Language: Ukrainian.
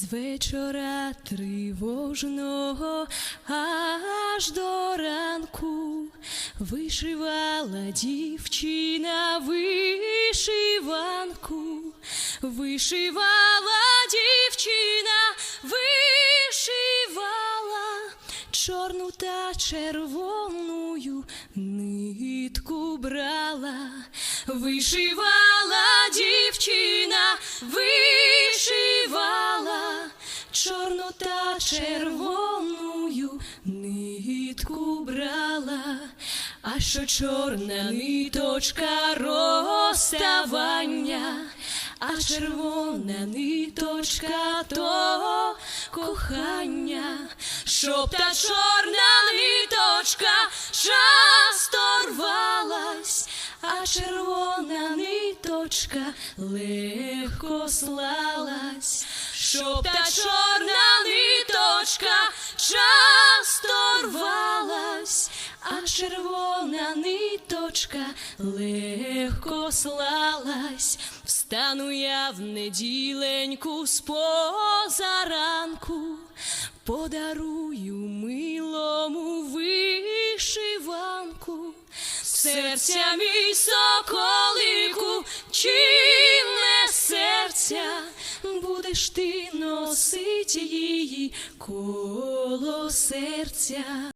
З вечора тривожного аж до ранку вишивала дівчина вишиванку, вишивала дівчина, вишивала чорну та червоною нитку брала, вишивала дівчина, та червоною нитку брала, а що чорна ниточка розставання, а червона ниточка то кохання, щоб та чорна ниточка часто рвалась, а червона ниточка легко слалась, щоб та чорна рвалась, а червона ниточка легко слалась. Встану я в неділеньку з позаранку, подарую милому вишиванку, серця мій соколику, чимне серця, будеш ти носить її коло серця.